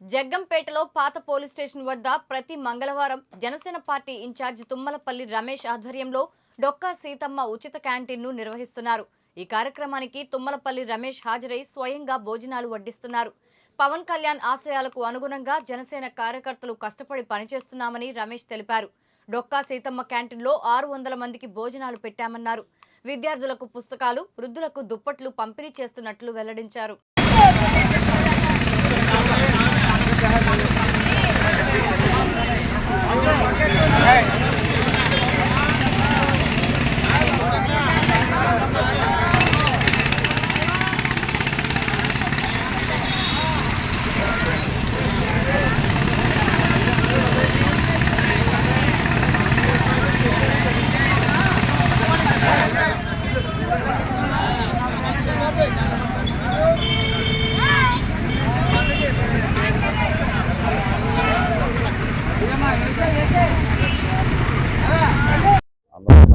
జగ్గంపేటలో పాత police station వద్ద ప్రతి మంగళవారం Janasena party in charge Tummalapalli Ramesh ఆధ్వర్యంలో డొక్కా సీతమ్మ ఉచిత క్యాంటీన్ను నిర్వహిస్తున్నారు. ఈ కార్యక్రమానికి తుమ్మలపల్లి రమేష్ హాజరై స్వయంగా భోజనాలు వడ్డిస్తున్నారు. పవన్ కళ్యాణ్ ఆశయాలకు అనుగుణంగా జనసేన కార్యకర్తలు కష్టపడి పనిచేస్తున్నామని రమేష్ తెలిపారు. డొక్కా సీతమ్మ క్యాంటీన్లో ఆరు వందల మందికి భోజనాలు పెట్టామన్నారు. విద్యార్థులకు పుస్తకాలు వృద్ధులకు దుప్పట్లు పంపిణీ చేస్తున్నట్లు వెల్లడించారు.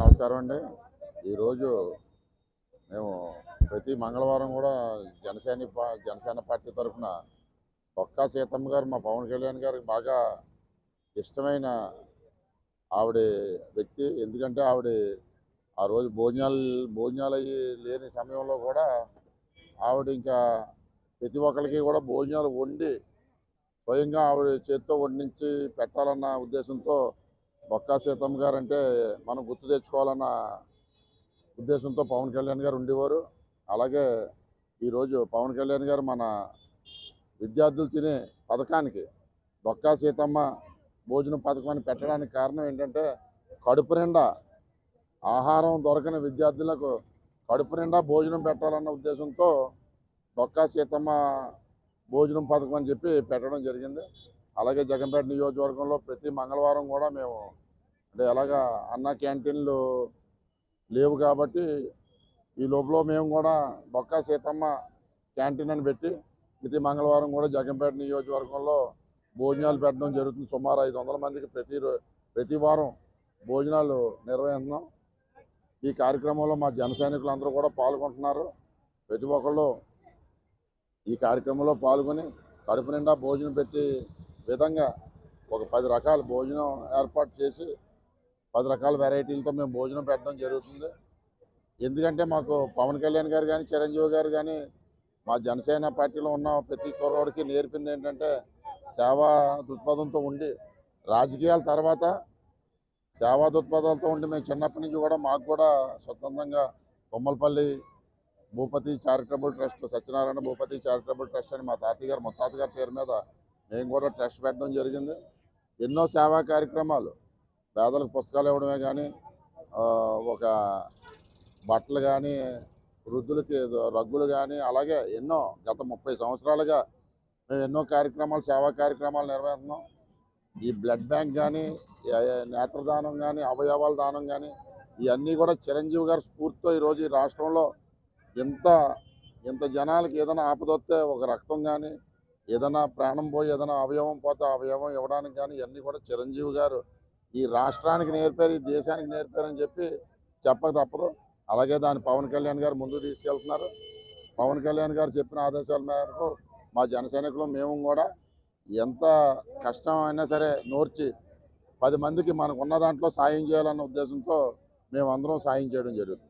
నమస్కారం అండి. ఈరోజు మేము ప్రతి మంగళవారం కూడా జనసేన పా- జనసేన పార్టీ తరఫున ఒక్కా సీతమ్మ గారు మా పవన్ కళ్యాణ్ గారికి బాగా ఇష్టమైన ఆవిడ వ్యక్తి. ఎందుకంటే ఆవిడ ఆ రోజు భోజనాలు భోజనాలు అయ్యి లేని సమయంలో కూడా ఆవిడ ఇంకా ప్రతి ఒక్కరికి కూడా భోజనాలు వండి స్వయంగా ఆవిడ చేత్తో వండించి పెట్టాలన్న ఉద్దేశంతో బొక్కా సీతమ్మ గారు అంటే మనం గుర్తు తెచ్చుకోవాలన్న ఉద్దేశంతో పవన్ కళ్యాణ్ గారు ఉండేవారు. అలాగే ఈరోజు పవన్ కళ్యాణ్ గారు మన విద్యార్థులు తినే పథకానికి డొక్కా సీతమ్మ భోజనం పథకాన్ని పెట్టడానికి కారణం ఏంటంటే కడుపు నిండా ఆహారం దొరకని విద్యార్థులకు కడుపు నిండా భోజనం పెట్టాలన్న ఉద్దేశంతో డొక్కా సీతమ్మ భోజనం పథకం అని చెప్పి పెట్టడం జరిగింది. అలాగే జగన్పేట నియోజకవర్గంలో ప్రతి మంగళవారం కూడా మేము అంటే ఎలాగా అన్న క్యాంటీన్లు లేవు కాబట్టి ఈ లోపల మేము కూడా బొక్కా సీతమ్మ క్యాంటీన్ అని పెట్టి ప్రతి మంగళవారం కూడా జగన్పేట నియోజకవర్గంలో భోజనాలు పెట్టడం జరుగుతుంది. సుమారు ఐదు వందల మందికి ప్రతి రో- ప్రతి వారం భోజనాలు నిర్వహిస్తున్నాం. ఈ కార్యక్రమంలో మా జన సైనికులందరూ కూడా పాల్గొంటున్నారు. ప్రతి ఒక్కళ్ళు ఈ కార్యక్రమంలో పాల్గొని కడుపు నిండా భోజనం పెట్టి విధంగా ఒక పది రకాల భోజనం ఏర్పాటు చేసి పది రకాల వెరైటీలతో మేము భోజనం పెట్టడం జరుగుతుంది. ఎందుకంటే మాకు పవన్ కళ్యాణ్ గారు కానీ చిరంజీవి గారు కానీ మా జనసేన పార్టీలో ఉన్న ప్రతి కుర్రోడికి నేర్పింది ఏంటంటే సేవా దృక్పథంతో ఉండి రాజకీయాల తర్వాత సేవా దృక్పథాలతో ఉండి మేము చిన్నప్పటి నుంచి కూడా మాకు కూడా స్వతంత్రంగా Bommalapalli Bhupathi charitable trust Satyanarayana Bhupathi charitable trust అని మా తాతయ్య గారు ముత్తాత గారి పేరు మీద మేము కూడా ట్రస్ట్ పెట్టడం జరిగింది. ఎన్నో సేవా కార్యక్రమాలు. పేదలకు పుస్తకాలు ఇవ్వడమే కానీ ఒక బట్టలు కానీ వృద్ధులకి రగ్గులు కానీ అలాగే ఎన్నో గత ముప్పై సంవత్సరాలుగా మేము ఎన్నో కార్యక్రమాలు సేవా కార్యక్రమాలు నిర్వహిస్తున్నాం. ఈ బ్లడ్ బ్యాంక్ కానీ నేత్రదానం కానీ అవయవాల దానం కానీ ఇవన్నీ కూడా చిరంజీవి గారి స్ఫూర్తితో ఈరోజు ఈ రాష్ట్రంలో ఎంత ఇంత జనాలకి ఏదైనా ఆపదొస్తే ఒక రక్తం కానీ ఏదైనా ప్రాణం పోయి ఏదైనా అవయవం పోతే అవయవం ఇవ్వడానికి కానీ ఇవన్నీ కూడా చిరంజీవి గారు ఈ రాష్ట్రానికి నేర్పారు ఈ దేశానికి నేర్పారని చెప్పి చెప్పక తప్పదు. అలాగే దాన్ని పవన్ కళ్యాణ్ గారు ముందుకు తీసుకెళ్తున్నారు. పవన్ కళ్యాణ్ గారు చెప్పిన ఆదేశాల మేరకు మా జన సైనికులు మేము కూడా ఎంత కష్టం అయినా సరే నోర్చి పది మందికి మనకున్న దాంట్లో సాయం చేయాలన్న ఉద్దేశంతో మేమందరం సాయం చేయడం జరుగుతుంది.